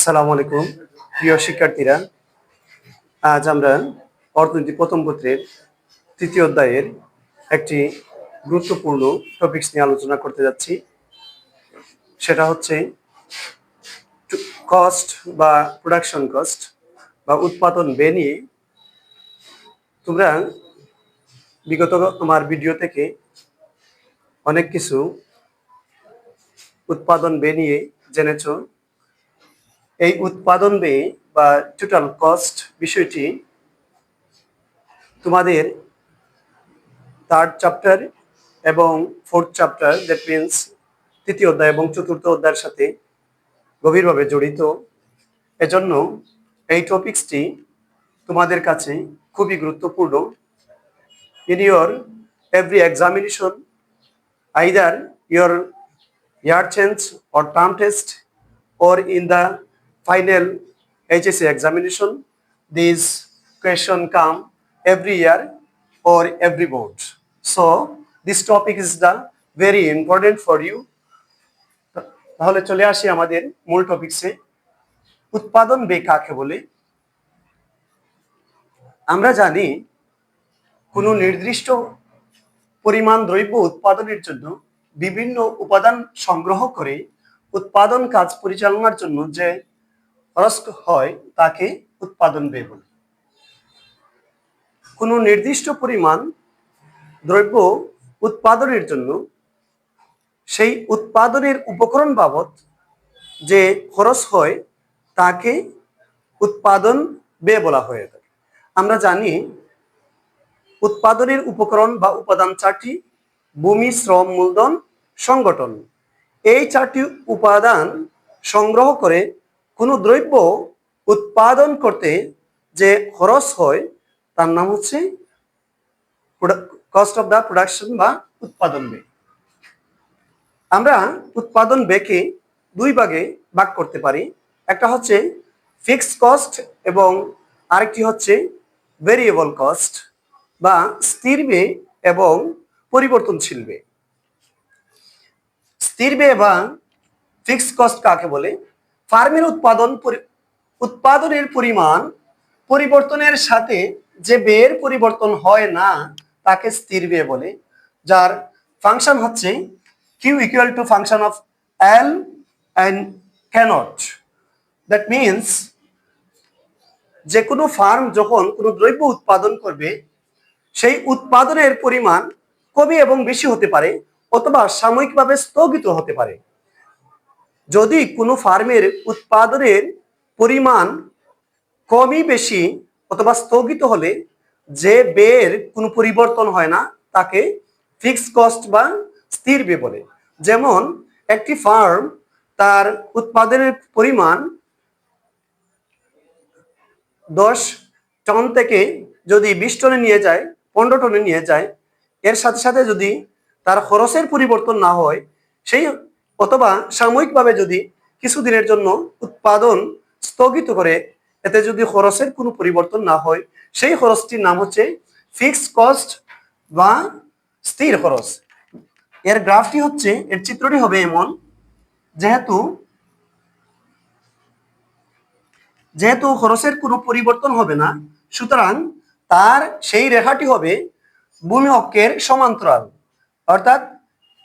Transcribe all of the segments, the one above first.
আসসালামু আলাইকুম, প্রিয় শিক্ষার্থীরা। আজ আমরা অর্থনীতি প্রথম পত্রের তৃতীয় অধ্যায়ের একটি গুরুত্বপূর্ণ টপিকস নিয়ে আলোচনা করতে যাচ্ছি। সেটা হচ্ছে কস্ট বা প্রোডাকশন কস্ট বা উৎপাদন ব্যয় নিয়ে। তোমরা বিগত আমার ভিডিও থেকে অনেক কিছু উৎপাদন ব্যয় নিয়ে জেনেছো। এই উৎপাদন ব্যয় বা টোটাল কস্ট বিষয়টি তোমাদের থার্ড চ্যাপ্টার এবং ফোর্থ চ্যাপ্টার দ্যাট মিনস তৃতীয় অধ্যায় এবং চতুর্থ অধ্যায়ের সাথে গভীরভাবে জড়িত। এজন্য এই টপিকসটি তোমাদের কাছে খুবই গুরুত্বপূর্ণ। In your every examination either your year change or term test or in the final HSC examination these question come every year or every board so this topic is the very important for you তাহলে চলে আসি আমাদের মূল টপিকসে উৎপাদন ব্যয় কাকে বলে আমরা জানি কোনো নির্দিষ্ট পরিমাণ দ্রব্য উৎপাদনের জন্য বিভিন্ন উপাদান সংগ্রহ করে উৎপাদন কাজ পরিচালনার জন্য যে খরচ হয়, তাকে উৎপাদন ব্যয় বলে। কোনো নির্দিষ্ট পরিমাণ দ্রব্য উৎপাদনের জন্য সেই উৎপাদনের উপকরণ বাবদ যে খরচ হয়, তাকে উৎপাদন ব্যয় বলা হয়ে থাকে। আমরা জানি উৎপাদনের উপকরণ বা উপাদান চারটি, ভূমি, শ্রম, মূলধন, সংগঠন। এই চারটি উপাদান সংগ্রহ করে কোনো দ্রব্য উৎপাদন করতে যে খরচ হয়, তার নাম হচ্ছে কস্ট অফ দ্য প্রোডাকশন বা উৎপাদন ব্যয়। আমরা উৎপাদন ব্যয়কে দুই ভাগে ভাগ করতে পারি। একটা হচ্ছে ফিক্সড কস্ট এবং আরেকটি হচ্ছে ভেরিয়েবল কস্ট বা স্থির ব্যয় এবং পরিবর্তনশীল ব্যয়। স্থির ব্যয় বা ফিক্সড কস্ট কাকে বলে? ফার্মের উৎপাদন উৎপাদনের পরিমাণ পরিবর্তনের সাথে যে ব্যয়ের পরিবর্তন হয় না, তাকে স্থির ব্যয় বলে। যার ফাংশন হচ্ছে Q equal to function of L and cannot that means যে কোনো ফার্ম যখন কোনো দ্রব্য উৎপাদন করবে, সেই উৎপাদনের পরিমাণ কমই এবং বেশি হতে পারে, অথবা সাময়িকভাবে স্থগিত হতে পারে। যদি কোনো ফার্মের উৎপাদনের পরিমাণ কমই বেশি অথবা স্থগিত হলে যে ব্যয়ের কোনো পরিবর্তন হয় না, তাকে ফিক্সড কস্ট বা স্থির ব্যয় বলে। যেমন একটি ফার্ম তার উৎপাদনের পরিমাণ দশ টন থেকে যদি বিশ টনে নিয়ে যায়, পনেরো টনে নিয়ে যায়, এর সাথে সাথে যদি তার খরচের পরিবর্তন না হয়, সেই অথবা সাময়িকভাবে যদি কিছুদিনের জন্য উৎপাদন স্থগিত করে, এতে যদি খরচের কোনো পরিবর্তন না হয়, সেই খরচটির নাম হচ্ছে ফিক্সড কস্ট বা স্থির খরচ। এর গ্রাফটি হচ্ছে, এর চিত্রটি হবে এমন, যেহেতু যেহেতু খরচের কোনো পরিবর্তন হবে না, সুতরাং তার সেই রেখাটি হবে ভূমি অক্ষের সমান্তরাল। অর্থাৎ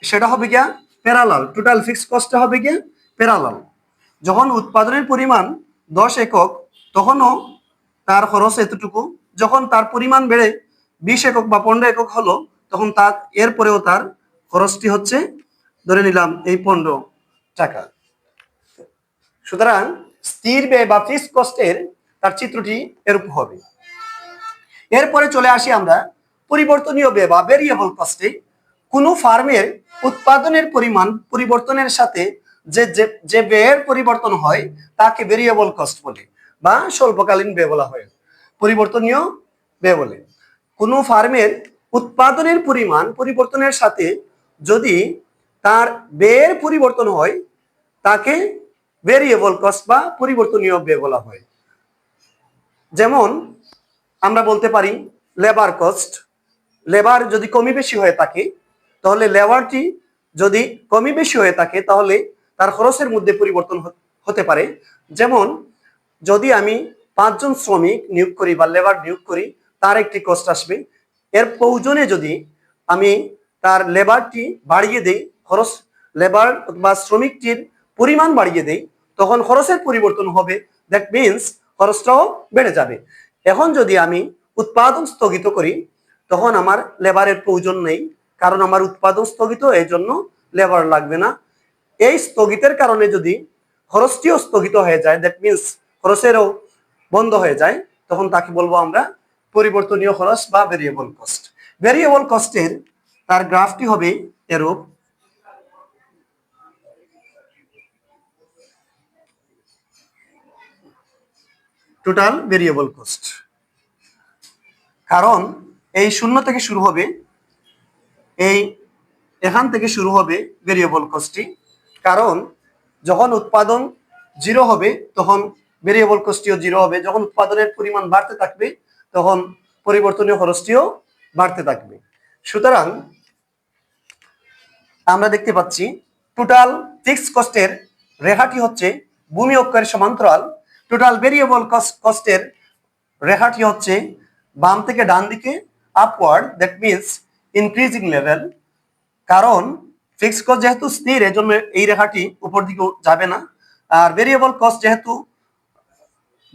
সেটা হবে গিয়া প্যারালাল টোটাল ফিক্স কস্টটা হবে গিয়া প্যারালাল যখন উৎপাদনের পরিমাণ দশ একক, তখনও তার খরচ এতটুকু। যখন তার পরিমাণ বেড়ে বিশ একক বা পনেরো একক হলো, তখন তার এরপরেও তার খরচটি হচ্ছে, ধরে নিলাম এই পনেরো টাকা। সুতরাং স্থির ব্যয় বা ফিক্সড কস্টের তার চিত্রটি এরূপ হবে। এরপরে চলে আসি আমরা পরিবর্তনীয় ব্যয় বা ভেরিয়েবল কস্টে কোনো ফার্মের উৎপাদনের পরিমাণ পরিবর্তনের সাথে যে, যে- ব্যয়ের পরিবর্তন হয়, তাকে ভেরিয়েবল কস্ট বলে বা স্বল্পকালীন ব্যয় বলা হয়। পরিবর্তনীয় ব্যয় বলে। কোনো ফার্মের উৎপাদনের পরিমাণ পরিবর্তনের সাথে যদি তার ব্যয়ের পরিবর্তন হয়, তাকে ভেরিয়েবল কস্ট বা পরিবর্তনীয় ব্যয় বলা হয়। যেমন আমরা বলতে পারি লেবার কস্ট লেবার যদি কমই বেশি হয়ে থাকে তাহলে লেবারটি যদি কমই বেশি হয়ে থাকে, তাহলে তার খরচের মধ্যে পরিবর্তন হতে পারে। যেমন, যদি আমি পাঁচজন শ্রমিক নিয়োগ করি বা লেবার নিয়োগ করি, তার একটি কষ্ট আসবে। এর প্রয়োজনে যদি আমি তার লেবারটি বাড়িয়ে দেই, খরচ লেবার বা শ্রমিকটির পরিমাণ বাড়িয়ে দেই, তখন খরচের পরিবর্তন হবে। দ্যাট মিনস খরচটাও বেড়ে যাবে। এখন যদি আমি উৎপাদন স্থগিত করি, তখন আমার লেবারের প্রয়োজন নেই। কারণ আমার উৎপাদন স্থগিত, এই জন্য লেবার লাগবে না। এই স্থগিতের কারণে যদি খরচটিও স্থগিত হয়ে যায় দ্যাট মিনস খরচেরও বন্ধ হয়ে যায়, তখন তাকে বলব আমরা পরিবর্তনীয় খরচ বা ভেরিয়েবল কস্ট ভেরিয়েবল কস্টের তার গ্রাফটি হবে এরূপ। টোটাল ভেরিয়েবল কস্ট কারণ এই শূন্য থেকে শুরু হবে এই এখান থেকে শুরু হবে ভেরিয়েবল কস্টটি কারণ যখন উৎপাদন জিরো হবে, তখন ভেরিয়েবল কস্টটিও জিরো হবে। যখন উৎপাদনের পরিমাণ বাড়তে থাকবে, তখন পরিবর্তনীয় খরচটিও বাড়তে থাকবে। সুতরাং আমরা দেখতে পাচ্ছি টোটাল ফিক্সড কস্টের রেখাটি হচ্ছে ভূমি অক্ষের সমান্তরাল। টোটাল ভেরিয়েবল কস্টের রেখাটি হচ্ছে বাম থেকে ডান দিকে upward that means increasing level কারণ ফিক্সড কস্ট যেহেতু স্থির, এজন্য এই রেখাটি উপর দিকে যাবে না। আর ভেরিয়েবল কস্ট যেহেতু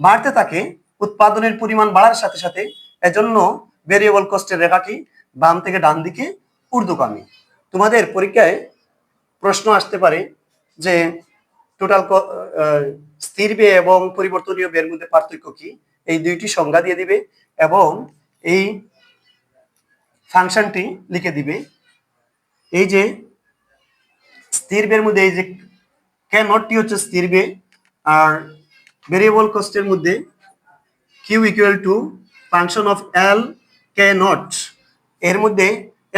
বাড়তে থাকে, উৎপাদনের পরিমাণ বাড়ার সাথে সাথে এজন্য ভেরিয়েবল কস্টের রেখাটি বাম থেকে ডান দিকে ঊর্ধ্বগামী তোমাদের পরীক্ষায় প্রশ্ন আসতে পারে যে টোটাল স্থির ব্যয় এবং পরিবর্তনীয় ব্যয়ের মধ্যে পার্থক্য কি? এই দুইটি সংজ্ঞা দিয়ে দিবে এবং এই ফাংশনটি লিখে দিবে। এই যে স্থির ব্যয়ের মধ্যে এই যে কে নটটি হচ্ছে স্থির ব্যয় আর ভেরিয়েবল কস্টের মধ্যে Q equal to function of L K naught এর মধ্যে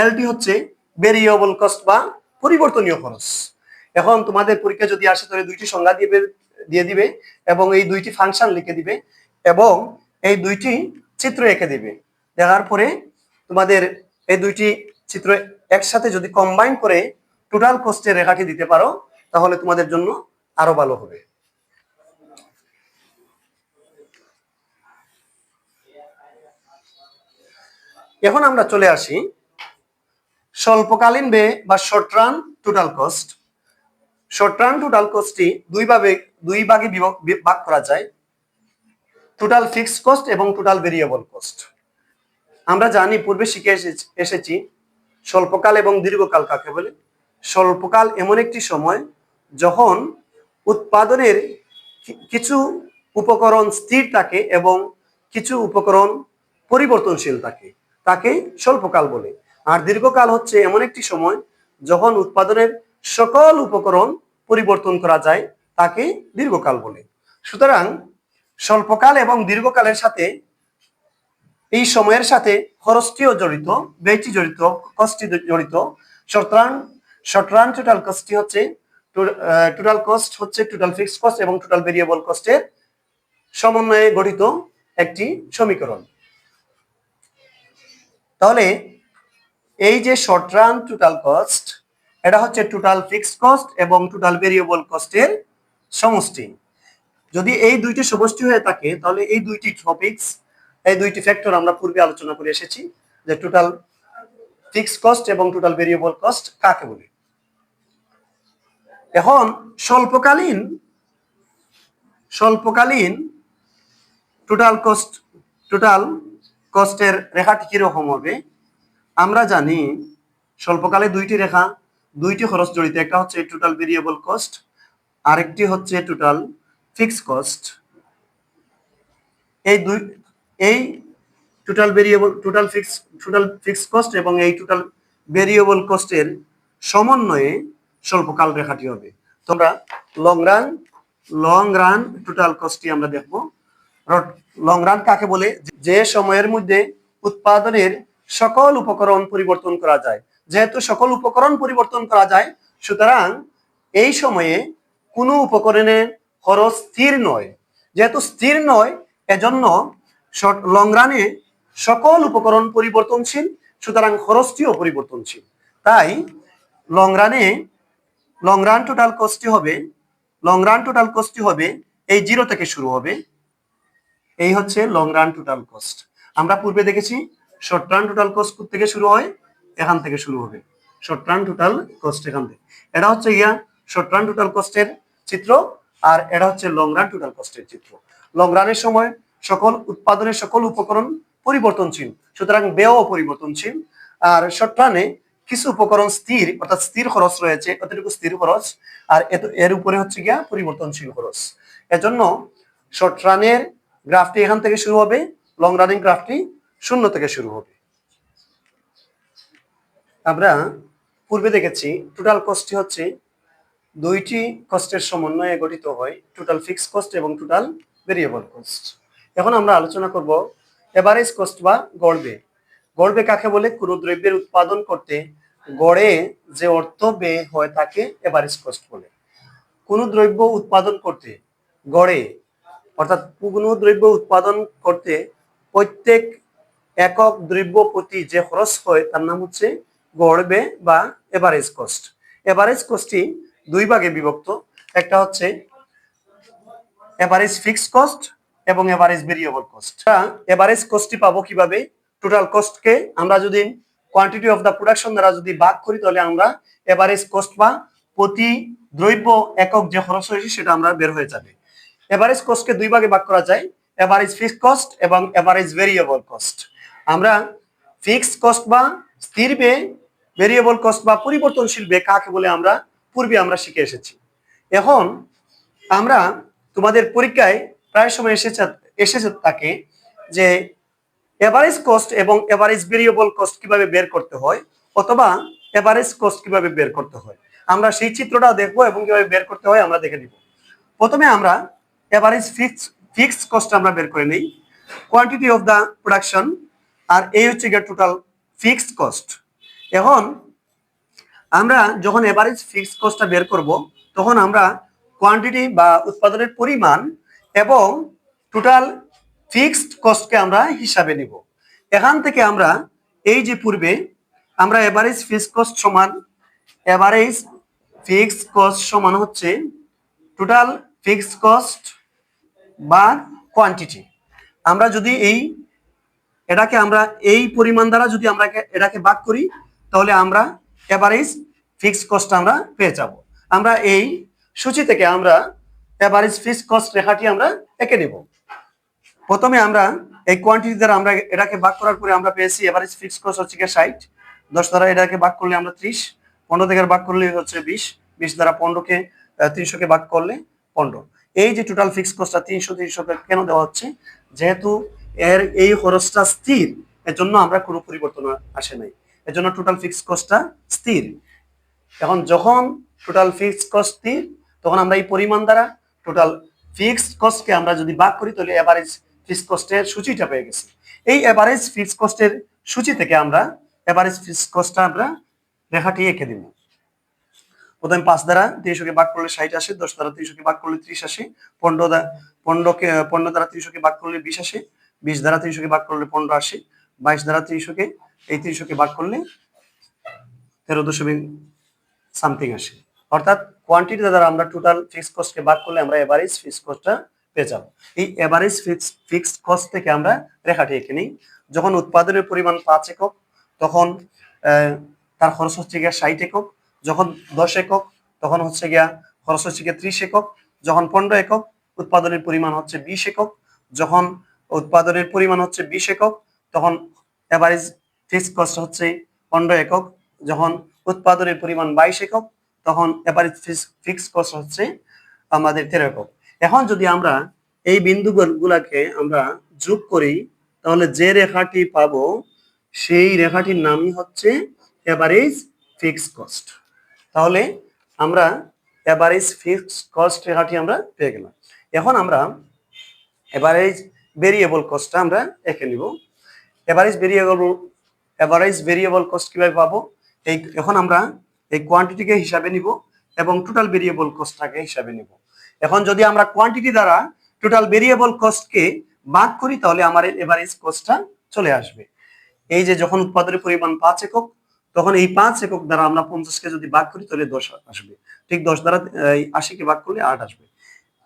এলটি হচ্ছে ভেরিয়েবল কস্ট বা পরিবর্তনীয় খরচ। এখন তোমাদের পরীক্ষা যদি আসে, তাহলে দুইটি সংজ্ঞা দিবে দিয়ে দিবে এবং এই দুইটি ফাংশন লিখে দিবে এবং এই দুইটি চিত্র এঁকে দিবে। দেখার পরে তোমাদের এই দুইটি চিত্র একসাথে যদি কম্বাইন করে টোটাল কস্টের রেখাটি দিতে পারো, তাহলে তোমাদের জন্য আরও ভালো হবে। এখন আমরা চলে আসি স্বল্পকালীন ব্যয় বা short run total cost short run total কস্টটি দুই ভাবে দুই ভাগে ভাগ করা যায়। টোটাল ফিক্সড কস্ট এবং টোটাল ভেরিয়েবল কস্ট আমরা জানি পূর্বে শিখে এসেছি- স্বল্পকাল এবং দীর্ঘকাল কাকে বলে? স্বল্পকাল এমন একটি সময় যখন উৎপাদনের কিছু উপকরণ স্থির থাকে এবং কিছু উপকরণ পরিবর্তনশীল থাকে, তাকে স্বল্পকাল বলে। আর দীর্ঘকাল হচ্ছে এমন একটি সময় যখন উৎপাদনের সকল উপকরণ পরিবর্তন করা যায়, তাকে দীর্ঘকাল বলে। সুতরাং স্বল্পকাল এবং দীর্ঘকালের সাথে এই সময়ের সাথে খরচটিও জড়িত, ব্যয়টি জড়িত কস্টটি জড়িত। শর্টরান শর্টরান টোটাল কস্টটি হচ্ছে টোটাল কস্ট হচ্ছে টোটাল ফিক্সড কস্ট এবং টোটাল ভেরিয়েবল কস্টের সমন্বয়ে গঠিত একটি সমীকরণ। তাহলে, এই যে শর্ট রান টোটাল কস্ট এটা হচ্ছে টোটাল ফিক্সড কস্ট এবং টোটাল ভেরিয়েবল কস্টের সমষ্টি। যদি এই দুইটি সমষ্টি হয়ে থাকে, তাহলে এই দুইটি টপিকস এই দুইটি ফ্যাক্টর আমরা পূর্বে আলোচনা করে এসেছি যে টোটাল ফিক্সড কস্ট এবং টোটাল ভেরিয়েবল কস্ট কাকে বলে। এখন স্বল্পকালীন স্বল্পকালীন টোটাল কস্ট টোটাল কস্টের রেখাটি কীরকম হবে? আমরা জানি স্বল্পকালে দুইটি রেখা, দুইটি খরচ জড়িত, একটা হচ্ছে টোটাল ভেরিয়েবল কস্ট আরেকটি হচ্ছে টোটাল ফিক্স কস্ট এই দুই এই total variable total fix total fix cost এবং এই টোটাল ভেরিয়েবল কস্টের সমন্বয়ে স্বল্পকাল রেখাটি হবে। তোমরা long run long run total কস্টটি আমরা দেখব। লং রান কাকে বলে? যে সময়ের মধ্যে উৎপাদনের সকল উপকরণ পরিবর্তন করা যায়। যেহেতু সকল উপকরণ পরিবর্তন করা যায়, সুতরাং এই সময়ে কোনো উপকরণের খরচ স্থির নয়। যেহেতু স্থির নয়, এজন্য লং রানে সকল উপকরণ পরিবর্তনশীল, সুতরাং খরচটিও পরিবর্তনশীল। তাই লং রানে লং রান টোটাল কস্টটি হবে লং রান টোটাল কস্টটি হবে এই জিরো থেকে শুরু হবে। এই হচ্ছে লং রান টোটাল কস্ট আমরা পূর্বে দেখেছি শর্ট রান টোটাল কস্ট থেকে শুরু হয়? এখান থেকে শুরু হবে। শর্ট রান টোটাল কস্ট এখান থেকে। এটা হচ্ছে ইয়া শর্ট রান টোটাল কস্টের চিত্র, আর এটা হচ্ছে লং রান টোটাল কস্টের চিত্র। লং রানের সময় সকল উৎপাদনের সকল উপকরণ পরিবর্তনশীল, সুতরাং ব্যয় পরিবর্তনশীল। আর শর্ট রানে কিছু উপকরণ স্থির, অর্থাৎ স্থির খরচ রয়েছে, অতটুকু স্থির খরচ, আর এত- এর উপরে হচ্ছে গিয়া পরিবর্তনশীল খরচ। এজন্য শর্ট রানের গ্রাফটি এখান থেকে শুরু হবে লং রানিং গ্রাফটি শূন্য থেকে শুরু হবে। আমরা পূর্বে দেখেছি টোটাল কস্টটি হচ্ছে দুইটি কস্টের সমন্বয়ে গঠিত হয় টোটাল ফিক্সড কস্ট এবং টোটাল ভেরিয়েবল কস্ট এখন আমরা আলোচনা করব এভারেজ কস্ট বা গড়বে। গড়বে কাকে বলে? কোনো দ্রব্যের উৎপাদন করতে গড়ে যে অর্থ ব্যয় হয় তাকে এভারেজ কস্ট বলে। কোনো দ্রব্য উৎপাদন করতে গড়ে, অর্থাৎ কোনো দ্রব্য উৎপাদন করতে প্রত্যেক একক দ্রব্য প্রতি যে খরচ হয়, তার নাম হচ্ছে গড়বে বা এভারেজ কস্ট এভারেজ কস্টটি দুই ভাগে বিভক্ত। একটা হচ্ছে এভারেজ ফিক্সড কস্ট এবং এভারেজ ভেরিয়েবল কস্ট এভারেজ কস্টটি পাবো কীভাবে? টোটাল কস্টকে আমরা যদি কোয়ান্টিটি অফ দা প্রোডাকশন দ্বারা যদি ভাগ করি, তাহলে আমরা এভারেজ কস্ট বা প্রতি দ্রব্য একক যে খরচ হয়েছে, সেটা আমরা বের হয়ে যাবে। এভারেজ কস্টকে দুই ভাগে ভাগ করা যায় এভারেজ ফিক্সড কস্ট এবং এভারেজ ভেরিয়েবল কস্ট আমরা ফিক্সড কস্ট বা স্থির ব্যয় ভেরিয়েবল কস্ট বা পরিবর্তনশীল ব্যয় কাকে বলে আমরা, পূর্বে আমরা শিখে এসেছি। এখন আমরা তোমাদের পরীক্ষায় প্রায় সময় এসেছে এসেছে তাকে যে এভারেজ কস্ট এবং এভারেজ ভেরিয়েবল কস্ট কীভাবে বের করতে হয় অথবা এভারেজ কস্ট কীভাবে বের করতে হয়। আমরা সেই চিত্রটা দেখব এবং কীভাবে বের করতে হয় আমরা দেখে নিব। প্রথমে আমরা এভারেজ ফিক্স ফিক্সড কস্ট আমরা বের করে নেই। কোয়ান্টিটি অফ দা প্রোডাকশন আর এই হচ্ছে গিয়ে টোটাল ফিক্সড কস্ট এখন আমরা যখন এভারেজ ফিক্সড কস্টটা বের করব, তখন আমরা কোয়ান্টিটি বা উৎপাদনের পরিমাণ এবং টোটাল ফিক্সড কস্টকে আমরা হিসাবে নিব। এখান থেকে আমরা এই যে পূর্বে আমরা এভারেজ ফিক্সড কস্ট সমান এভারেজ ফিক্সড কস্ট সমান হচ্ছে টোটাল ফিক্সড কস্ট বা কোয়ান্টিটি আমরা যদি এই, এটাকে আমরা এই পরিমাণ দ্বারা যদি আমরা এটাকে ভাগ করি, তাহলে আমরা এভারেজ ফিক্সড কস্ট আমরা পেয়ে যাব। আমরা এই সূচি থেকে আমরা এভারেজ ফিক্সড কস্ট রেখাটি আমরা এঁকে নেব। প্রথমে আমরা এই কোয়ান্টিটি দ্বারা আমরা এটাকে ভাগ করার পরে আমরা পেয়েছি এভারেজ ফিক্সড কস্ট হচ্ছে গিয়ে ষাট। দশ দ্বারা এটাকে ভাগ করলে আমরা ত্রিশ। পনেরো থেকে ভাগ করলে হচ্ছে বিশ। বিশ দ্বারা পনেরোকে তিনশোকে ভাগ করলে পনেরো। এই যে টোটাল ফিক্সড কস্টটা তিনশো তিনশো কেন দেওয়া হচ্ছে? যেহেতু এর এই খরচটা স্থির এর জন্য আমরা কোনো পরিবর্তন আসে নাই। এর জন্য টোটাল ফিক্সড কস্টটা স্থির। এখন যখন টোটাল ফিক্সড কস্ট স্থির, তখন আমরা এই পরিমাণ দ্বারা টোটাল ফিক্সড কস্টকে আমরা যদি ভাগ করি, তাহলে এভারেজ ফিক্সড কস্টের সূচিটা পেয়ে গেছি। এই এভারেজ ফিক্সড কস্টের সূচি থেকে আমরা এভারেজ ফিক্সড কস্টটা আমরা রেখাটি এঁকে দিব। প্রথমে পাঁচ দ্বারা তিনশোকে ভাগ করলে ষাট আসে, দশ দ্বারা তিনশোকে ভাগ করলে ত্রিশ আসে, পনেরো দ্বারা পনেরোকে পনেরো দ্বারা তিনশোকে ভাগ করলে বিশ আসে, বিশ দ্বারা তিনশোকে ভাগ করলে পনেরো আসে, বাইশ দ্বারা তিনশোকে এই তিনশোকে ভাগ করলে তেরো দশমিক সামথিং আসে। অর্থাৎ কোয়ান্টিটি দ্বারা আমরা টোটাল ফিক্সড কস্টকে ভাগ করলে আমরা এভারেজ ফিক্সড কস্টটা পেয়ে যাব। এই এভারেজ ফিক্স ফিক্সড কস্ট থেকে আমরা রেখাটি এঁকে নিই। যখন উৎপাদনের পরিমাণ পাঁচ একক, তখন তার খরচ হচ্ছে গিয়া ষাট একক। যখন দশ একক, তখন হচ্ছে গিয়া খরচ হচ্ছে গিয়া ত্রিশ একক। যখন পনেরো একক, উৎপাদনের পরিমাণ হচ্ছে বিশ একক। যখন উৎপাদনের পরিমাণ হচ্ছে বিশ একক, তখন এভারেজ ফিক্সড কস্ট হচ্ছে পনেরো একক। যখন উৎপাদনের পরিমাণ বাইশ একক তখন এভারেজ ফিক্সড কস্ট হচ্ছে আমাদের তেরো একক এখন যদি আমরা এই বিন্দুগুলাকে আমরা যোগ করি, তাহলে যে রেখাটি পাবো, সেই রেখাটির নামই হচ্ছে এভারেজ ফিক্সড কস্ট তাহলে আমরা এভারেজ ফিক্সড কস্ট রেখাটি আমরা পেয়ে গেলাম। এখন আমরা এভারেজ ভেরিয়েবল কস্টটা আমরা এঁকে নিব। Average variable average variable cost কীভাবে পাবো? এই এখন আমরা এই কোয়ান্টিটিকে হিসাবে নিব এবং টোটাল ভেরিয়েবল কস্টটাকে হিসাবে নিব। এখন যদি আমরা কোয়ান্টিটি দ্বারা টোটাল ভেরিয়েবল কস্টকে ভাগ করি, তাহলে আমার এভারেজ কস্টটা চলে আসবে। এই যে যখন উৎপাদনের পরিমাণ পাঁচ একক, তখন এই পাঁচ একক দ্বারা আমরা পঞ্চাশকে যদি ভাগ করি, তাহলে দশ আসবে। ঠিক দশ দ্বারা আশিকে ভাগ করলে আট আসবে।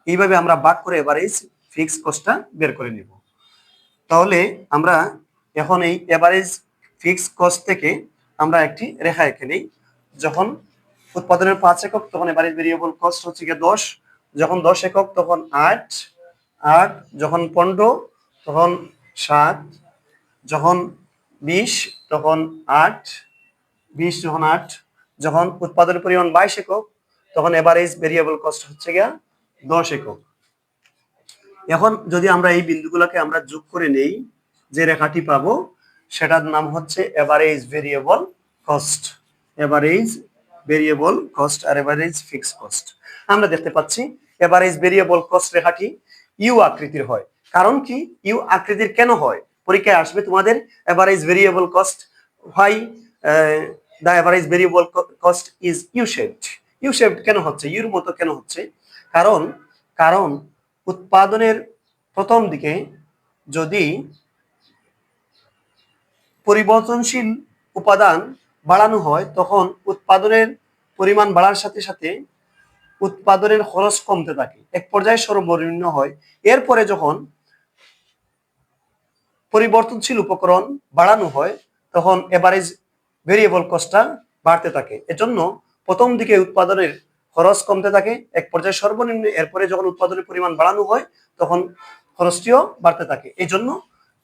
এইভাবে আমরা ভাগ করে এভারেজ ফিক্স কস্টটা বের করে নিব। তাহলে আমরা এখন এই এভারেজ ফিক্স কস্ট থেকে আমরা একটি রেখা এঁকে নিই। যখন উৎপাদনের পাঁচ একক, তখন এভারেজ ভেরিয়েবল কস্ট হচ্ছে গিয়ে দশ। যখন দশ একক, তখন আট। আট, যখন পনেরো, তখন সাত। যখন বিশ, তখন আট। বিশ, যখন আট। যখন উৎপাদনের পরিমাণ বাইশ একক, তখন এভারেজ ভেরিয়েবল কস্ট হচ্ছে গিয়া দশ একক। এখন যদি আমরা এই বিন্দুগুলোকে আমরা যোগ করে নেই, যে রেখাটি পাবো, সেটার নাম হচ্ছে average variable cost average variable cost আর এভারেজ ফিক্স কস্ট আমরা দেখতে পাচ্ছি এভারেজ ভেরিয়েবল কস্ট রেখাটি ইউ আকৃতির হয়। কারণ কি? ইউ আকৃতির কেন হয়? পরীক্ষায় আসবে তোমাদের average variable cost why the average variable cost is U shaped U shaped কেন হচ্ছে? ইউর মতো কেন হচ্ছে? কারণ কারণ উৎপাদনের প্রথম দিকে যদি পরিবর্তনশীল উপাদান বাড়ানো হয়, তখন উৎপাদনের পরিমাণ বাড়ার সাথে সাথে উৎপাদনের খরচ কমতে থাকে। এক পর্যায়ে সর্বনিম্ন হয়। এরপরে যখন পরিবর্তনশীল উপকরণ বাড়ানো হয়, তখন এভারেজ ভেরিয়েবল কস্টটা বাড়তে থাকে। এজন্য প্রথম দিকে উৎপাদনের খরচ কমতে থাকে, এক পর্যায়ে সর্বনিম্ন, এরপরে যখন উৎপাদনের পরিমাণ বাড়ানো হয়, তখন খরচটিও বাড়তে থাকে। এই জন্য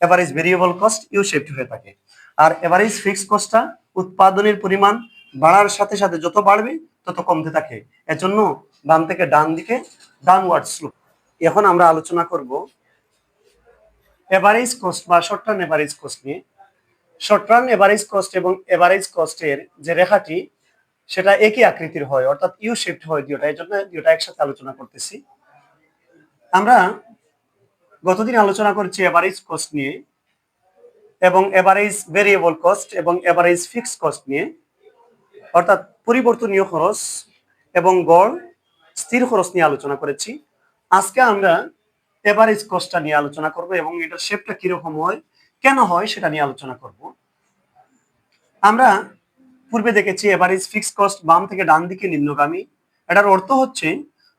average variable cost U shaped হয়ে থাকে। আর এভারেজ ফিক্সড কস্টটা উৎপাদনের পরিমাণ বাড়ার সাথে সাথে যত বাড়বে, তত কমতে থাকে। এজন্য বাম থেকে ডান দিকে ডাউনওয়ার্ড স্লোপ এখন আমরা আলোচনা করব এভারেজ কস্ট বা শর্ট টার্ম এভারেজ কস্ট নিয়ে। শর্ট টার্ম এভারেজ কস্ট এবং এভারেজ কস্টের যে রেখাটি, সেটা একই আকৃতির হয়, অর্থাৎ ইউ শিফট হয় দুটা এই জন্য দুটা একসাথে আলোচনা করতেছি। আমরা গতদিন আলোচনা করছি এভারেজ কস্ট নিয়ে। এবং এভারেজ ভেরিয়েবল কস্ট এবং এভারেজ ফিক্সড কস্ট নিয়ে, অর্থাৎ পরিবর্তনীয় খরচ এবং গড় স্থির খরচ নিয়ে আলোচনা করেছি। আজকে আমরা এভারেজ কস্টটা নিয়ে আলোচনা করব এবং এটার শেপটা কীরকম হয়, কেন হয় সেটা নিয়ে আলোচনা করব। আমরা পূর্বে দেখেছি এভারেজ ফিক্সড কস্ট বাম থেকে ডান দিকে নিম্নগামী। এটার অর্থ হচ্ছে,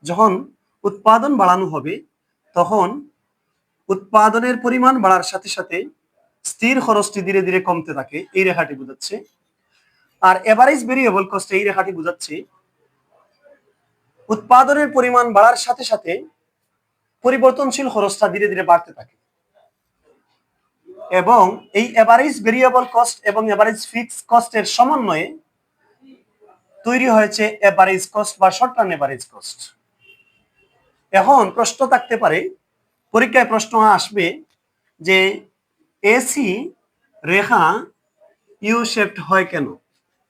যখন উৎপাদন বাড়ানো হবে, তখন উৎপাদনের পরিমাণ বাড়ার সাথে সাথে স্থির খরচটি ধীরে ধীরে কমতে থাকে, এই রেখাটি বোঝাচ্ছে। আর এভারেজ ভেরিয়েবল কস্ট এই রেখাটি বোঝাচ্ছে, উৎপাদনের পরিমাণ বাড়ার সাথে সাথে পরিবর্তনশীল খরচটা ধীরে ধীরে বাড়তে থাকে। এবং এই এভারেজ ভেরিয়েবল কস্ট এবং এভারেজ ফিক্স কস্টের সমন্বয়ে তৈরি হয়েছে এভারেজ কস্ট বা শর্ট টার্ম এভারেজ কস্ট এখন প্রশ্ন থাকতে পারে, পরীক্ষায় প্রশ্ন আসবে যে এসি, রেখা, ইউ শেপড হয় কেন?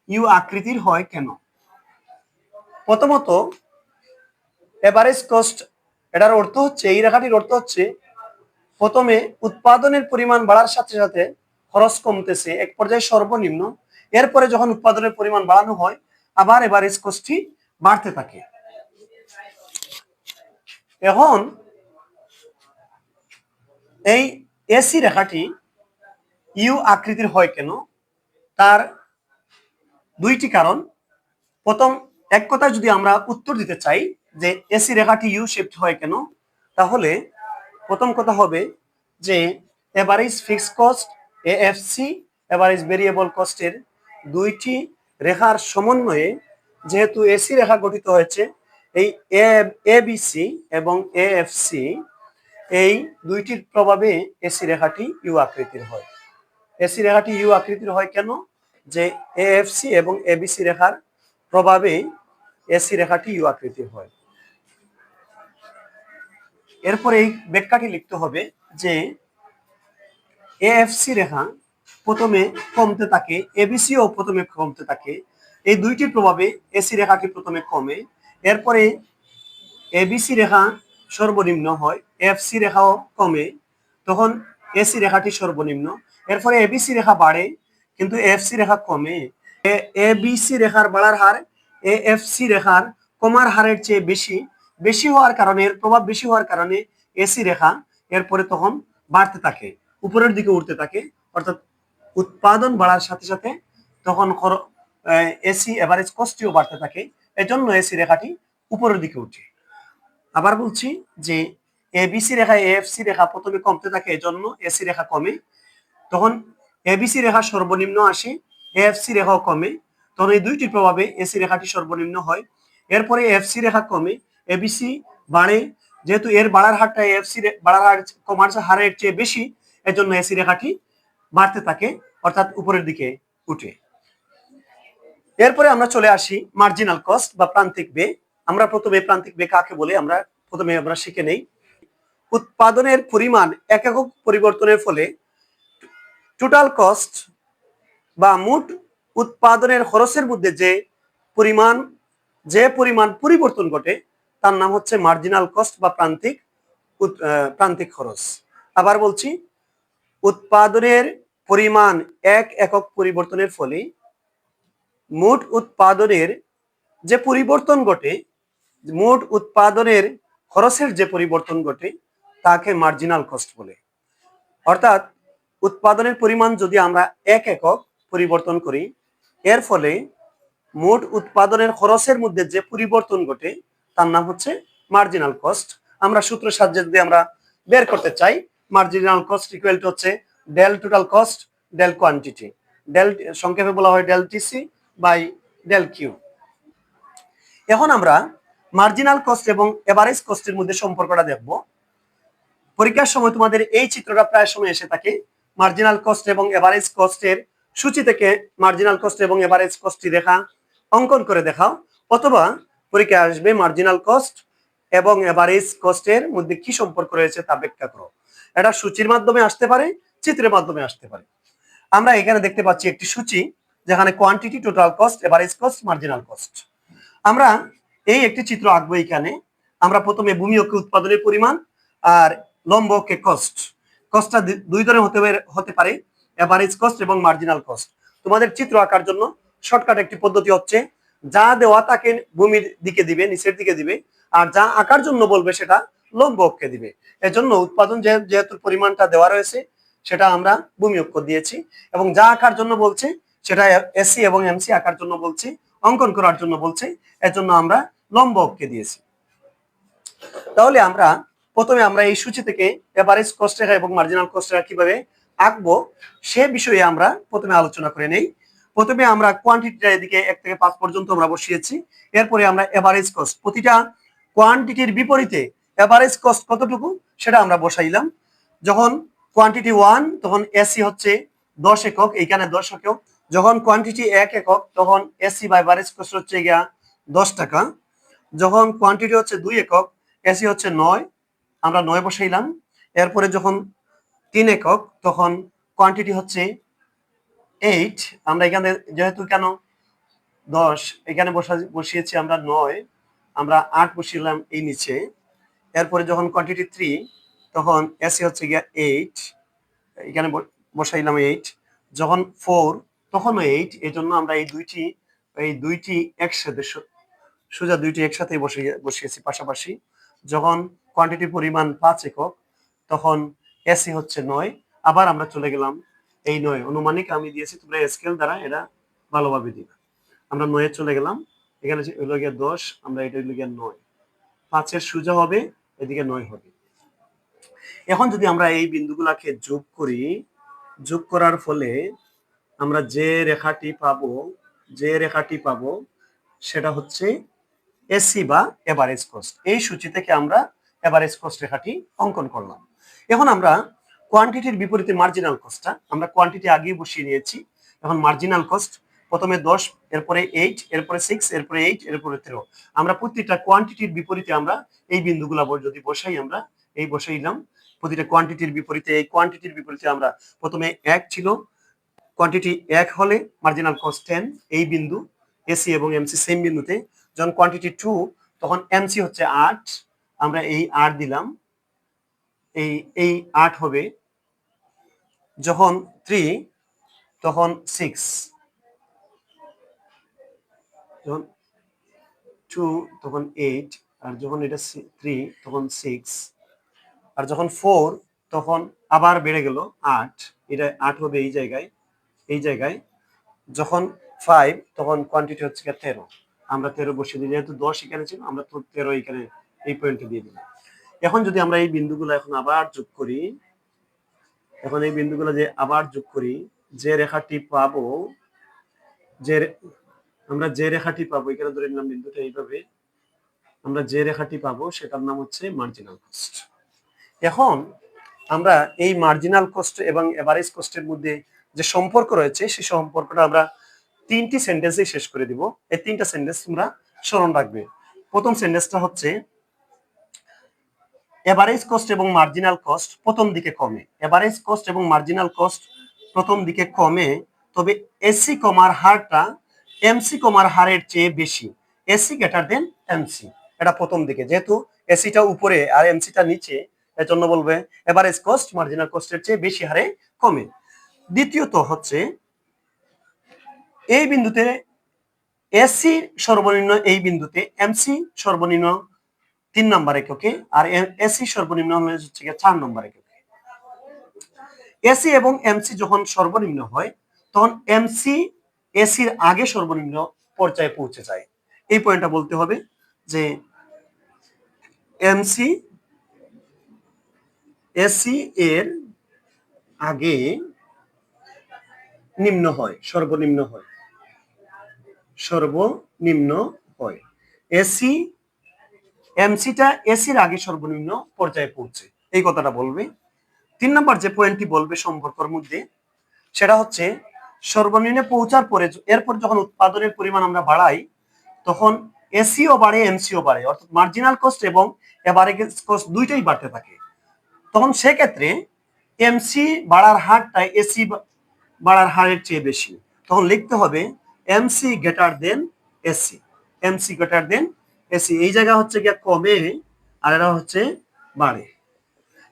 ইউ আকৃতির হয় কেন? প্রথমত এভারেজ কস্ট, এটার অর্থ হচ্ছে, এই রেখাটির অর্থ হচ্ছে, প্রথমে উৎপাদনের পরিমাণ বাড়ার সাথে সাথে খরচ কমতেছে, এক পর্যায়ে সর্বনিম্ন। এরপরে যখন উৎপাদনের পরিমাণ বাড়ানো হয়, আবার এভারেজ কস্টটি বাড়তে থাকে। এখন, এই এসি রেখাটি ইউ আকৃতির হয় কেন? তার দুইটি কারণ। প্রথম, এক কথায় যদি আমরা উত্তর দিতে চাই যে এসি রেখাটি ইউ শেপড হয় কেন, তাহলে প্রথম কথা হবে যে average fix cost AFC average variable কস্টের দুইটি রেখার সমন্বয়ে যেহেতু এসি রেখা গঠিত হয়েছে, এই এ বিসি এবং এএফসি এই দুইটির প্রভাবে এসি রেখাটি ইউ আকৃতির হয়। এসি রেখাটি ইউ আকৃতির হয় কেন? যে এএফসি এবং এবিসি রেখার প্রভাবে এসি রেখাটি ইউ আকৃতির হয়। এরপরে এই ব্যাখ্যাটি লিখতে হবে যে এএফসি রেখা প্রথমে কমতে থাকে এবিসিও প্রথমে কমতে থাকে। এই দুইটির প্রভাবে এসি রেখাটি প্রথমে কমে, এরপরে এবিসি রেখা সর্বনিম্ন হয় এফসি রেখাও কমে, তখন এসি রেখাটি সর্বনিম্ন। এরপরে এবিসি রেখা বাড়ে, কিন্তু এফসি রেখা কমে। এ বিসি রেখার বাড়ার হার এ এফসি রেখার কমার হারের চেয়ে বেশি বেশি হওয়ার কারণে, এর প্রভাব বেশি হওয়ার কারণে এসি রেখা এরপরে তখন বাড়তে থাকে, উপরের দিকে উঠতে থাকে। অর্থাৎ উৎপাদন বাড়ার সাথে সাথে তখন এসি এভারেজ কস্টটিও বাড়তে থাকে। এজন্য এসি রেখাটি উপরের দিকে উঠে। আবার বলছি যে এবিসি রেখা এএফসি রেখা প্রথমে কমতে থাকে, এজন্য এসি রেখা কমে। তখন এবিসি রেখা সর্বনিম্ন আসে এএফসি রেখাও কমে, তখন এই দুইটির প্রভাবে এসি রেখাটি সর্বনিম্ন হয়। এরপরে এফসি রেখা কমে এবিসি বাড়ে, যেহেতু এর বাড়ার হারটা এফসি বাড়ার হার কমার হারের চেয়ে বেশি, এজন্য এসি রেখাটি বাড়তে থাকে, অর্থাৎ উপরের দিকে উঠে। এরপরে আমরা চলে আসি মার্জিনাল কস্ট বা প্রান্তিক বে আমরা প্রথমে প্রান্তিক বে কাকে বলে? আমরা প্রথমে আমরা শিখে নেই। উৎপাদনের পরিমাণ এক একক পরিবর্তনের ফলে টোটাল কস্ট বা মোট উৎপাদনের খরচের মধ্যে যে পরিমাণ যে পরিমাণ পরিবর্তন ঘটে, তার নাম হচ্ছে মার্জিনাল কস্ট বা প্রান্তিক প্রান্তিক খরচ। আবার বলছি, উৎপাদনের পরিমাণ এক একক পরিবর্তনের ফলে মোট উৎপাদনের যে পরিবর্তন ঘটে, মোট উৎপাদনের খরচের যে পরিবর্তন ঘটে, তাকে মার্জিনাল কস্ট বলে। অর্থাৎ উৎপাদনের পরিমাণ যদি আমরা এক একক পরিবর্তন করি, এর ফলে মোট উৎপাদনের খরচের মধ্যে যে পরিবর্তন ঘটে, তার নাম হচ্ছে মার্জিনাল কস্ট আমরা সূত্র সাহায্যে যদি আমরা বের করতে চাই মার্জিনাল কস্ট ইকুয়াল টু হচ্ছে del total cost del quantity del সংক্ষেপে বলা হয় del TC by del Q এখন আমরা মার্জিনাল কস্ট এবং এভারেজ কস্টের মধ্যে সম্পর্কটা দেখব। পরীক্ষার সময় তোমাদের এই চিত্রটা প্রায় সময় এসে থাকে। মার্জিনাল কস্ট এবং এভারেজ কস্টের সূচি থেকে মার্জিনাল কস্ট এবং এভারেজ কস্টটি দেখা, অঙ্কন করে দেখাও। অথবা পরীক্ষায় আসবে মার্জিনাল কস্ট এবং এভারেজ কস্টের মধ্যে কি সম্পর্ক রয়েছে তা ব্যাখ্যা করো। এটা সূচির মাধ্যমে আসতে পারে, চিত্রের মাধ্যমে আসতে পারে। আমরা এখানে দেখতে পাচ্ছি একটি সূচি যেখানে quantity total cost average cost marginal cost আমরা এই একটি চিত্র আঁকবো এখানে। আমরা প্রথমে ভূমি অক্ষে উৎপাদনের পরিমাণ আর লম্ব অক্ষে কস্ট কস্টটা দুই ধরনের হতে হতে পারে এভারেজ কস্ট এবং মার্জিনাল কস্ট তোমাদের চিত্র আঁকার জন্য শর্টকাট একটি পদ্ধতি হচ্ছে, যা দেওয়া তাকে ভূমির দিকে দিবে, নিচের দিকে দিবে, আর যা আঁকার জন্য বলবে সেটা লম্ব অক্ষে দিবে। এজন্য উৎপাদন যেহেতু পরিমাণটা দেওয়া রয়েছে, সেটা আমরা ভূমি অক্ষ দিয়েছি, এবং যা আঁকার জন্য বলছে, সেটা এসি এবং এমসি আঁকার জন্য বলছে, অঙ্কন করার জন্য বলছে, এজন্য আমরা লম্ব অক্ষে দিয়েছি। তাহলে আমরা প্রথমে আমরা এই সূচি থেকে এভারেজ কস্ট রেখা এবং মার্জিনাল কস্ট রেখা কীভাবে আঁকবো, সে বিষয়ে আমরা প্রথমে আলোচনা করে নেই। প্রথমে আমরা কোয়ান্টিটিটা এদিকে এক থেকে পাঁচ পর্যন্ত আমরা বসিয়েছি। এরপরে আমরা এভারেজ কস্ট প্রতিটা কোয়ান্টিটির বিপরীতে এভারেজ কস্ট কতটুকু সেটা আমরা বসাইলাম। যখন কোয়ান্টিটি ওয়ান তখন এসি হচ্ছে দশ একক, এইখানে দশ একক। যখন কোয়ান্টিটি এক একক, তখন এসি বা এভারেজ কস্ট হচ্ছে গিয়া দশ টাকা। যখন কোয়ান্টিটি হচ্ছে দুই একক এসি হচ্ছে নয়। আমরা নয় বসাইলাম। এরপরে যখন তিন একক, তখন কোয়ান্টিটি হচ্ছে এইট আমরা এখানে যেহেতু কেন দশ, এখানে বসা বসিয়েছি আমরা নয়। আমরা আট বসিলাম এই নিচে। এরপরে যখন কোয়ান্টিটি থ্রি তখন এসি হচ্ছে গিয়া এইট এখানে বসাইলাম এইট যখন ফোর তখনও এইট এই জন্য আমরা এই দুইটি এই দুইটি একসাথে সোজা দুইটি একসাথে বসিয়ে বসিয়েছি পাশাপাশি। যখন কোয়ান্টিটি পরিমাণ পাঁচ একক, তখন এসি হচ্ছে নয়। আবার আমরা চলে গেলাম এই নয়। অনুমানিক আমি দিয়েছি, তোমরা স্কেল দ্বারা এটা ভালোভাবে দিবে। আমরা নয়ে চলে গেলাম, এখানে গিয়ে দশ, আমরা এটা হলো গিয়ে নয়। পাঁচের সোজা হবে, এদিকে নয় হবে। এখন যদি আমরা এই বিন্দুগুলাকে যোগ করি, যোগ করার ফলে আমরা যে রেখাটি পাবো, যে রেখাটি পাবো, সেটা হচ্ছে এসি বা এভারেজ কস্ট এই সূচি থেকে আমরা এভারেজ কস্ট রেখাটি অঙ্কন করলাম। এখন আমরা কোয়ান্টিটির বিপরীতে মার্জিনাল কস্টটা আমরা কোয়ান্টিটি আগেই বসিয়ে নিয়েছি। এখন মার্জিনাল কস্ট প্রথমে দশ, এরপরে এইট এরপরে সিক্স এরপরে এইট এরপরে তেরো। আমরা প্রতিটা কোয়ান্টিটির বিপরীতে আমরা এই বিন্দুগুলা যদি বসাই আমরা, এই বসাইলাম প্রতিটা কোয়ান্টিটির বিপরীতে, এই কোয়ান্টিটির বিপরীতে আমরা প্রথমে এক ছিল। কোয়ান্টিটি এক হলে মার্জিনাল কস্ট টেন এই বিন্দু এসি এবং এমসি সেম বিন্দুতে। যখন কোয়ান্টিটি টু তখন এমসি হচ্ছে আট আমরা এই আট দিলাম। এই এই আট হবে যখন থ্রি তখন সিক্স যখন টু তখন এইট আর যখন এটা থ্রি তখন সিক্স আর যখন ফোর তখন আবার বেড়ে গেল আট। এটা আট হবে এই জায়গায় এই জায়গায়। যখন ফাইভ তখন কোয়ান্টিটি হচ্ছে তেরো। আমরা তেরো বসিয়ে দিই। যেহেতু দশ এখানে ছিল, আমরা তো তেরো এখানে এই পয়েন্টে দিয়ে দিলাম। এখন যদি আমরা এই বিন্দুগুলো এখন আবার যোগ করি, এখন এই বিন্দুগুলো যে আবার যোগ করি, যে রেখাটি পাবো, যে আমরা যে রেখাটি পাবো, এখানে ধরে নিলাম বিন্দুটা এইভাবে, আমরা যে রেখাটি পাবো, সেটার নাম হচ্ছে মার্জিনাল কস্ট এখন আমরা এই মার্জিনাল কস্ট এবং এভারেজ কস্টের মধ্যে যে সম্পর্ক রয়েছে, সেই সম্পর্কটা আমরা তিনটি সেন্টেন্সে শেষ করে দিব। এই তিনটা সেন্টেন্স তোমরা স্মরণ রাখবে। প্রথম সেন্টেন্সটা হচ্ছে এভারেজ কস্ট এবং মার্জিনাল কস্ট প্রথম দিকে কমে। এভারেজ কস্ট এবং মার্জিনাল কস্ট প্রথম দিকে কমে, তবে এসি কমার হারটা এমসি কমার হারের চেয়ে বেশি। এসি গ্রেটার দেন এমসি এটা প্রথম দিকে। যেহেতু এসিটা উপরে আর এমসিটা নিচে এর জন্য বলবে এভারেজ কস্ট মার্জিনাল কস্টের চেয়ে বেশি হারে কমে। দ্বিতীয়ত হচ্ছে, এই বিন্দুতে এসি সর্বনিম্ন, এই বিন্দুতে এমসি সর্বনিম্ন তিন নম্বর এককে আর এসি সর্বনিম্ন হলে হচ্ছে গিয়ে চার নম্বর এককে এসি এবং এমসি যখন সর্বনিম্ন হয়, তখন এমসি, এসির আগে সর্বনিম্ন পর্যায়ে পৌঁছে যায়। এই পয়েন্টটা বলতে হবে যে এমসি, এসি এর আগে নিম্ন হয়, সর্বনিম্ন হয়। সর্বনিম্ন হয়। এসি এমসিটা এসির আগে সর্বনিম্ন পর্যায়ে পৌঁছে এই কথাটা বলবে। তিন নম্বর যে পয়েন্টটি বলবে সম্পর্কের মধ্যে, সেটা হচ্ছে সর্বনিম্নে পৌঁছার পরে এরপর যখন উৎপাদনের পরিমাণ আমরা বাড়াই, তখন এসিও বাড়ে এমসিও বাড়ে। অর্থাৎ মার্জিনাল কস্ট এবং এভারেজ কস্ট দুইটাই বাড়তে থাকে। তখন সেক্ষেত্রে এমসি বাড়ার হারটা এসি বাড়ার হারের চেয়ে বেশি। তখন লিখতে হবে MC greater than AC MC greater than AC, এই জায়গা হচ্ছে গিয়া কমে আর এরা হচ্ছে বাড়ে।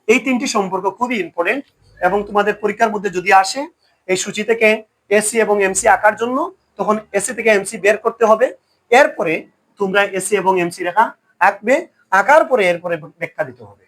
এই তিনটি সম্পর্ক খুবই ইম্পর্টেন্ট এবং তোমাদের পরীক্ষার মধ্যে যদি আসে, এই সূচি থেকে এসি এবং এমসি আঁকার জন্য, তখন এসি থেকে এমসি বের করতে হবে। এরপরে তোমরা এসি এবং এমসি রেখা আঁকবে, আঁকার পরে এরপরে ব্যাখ্যা দিতে হবে।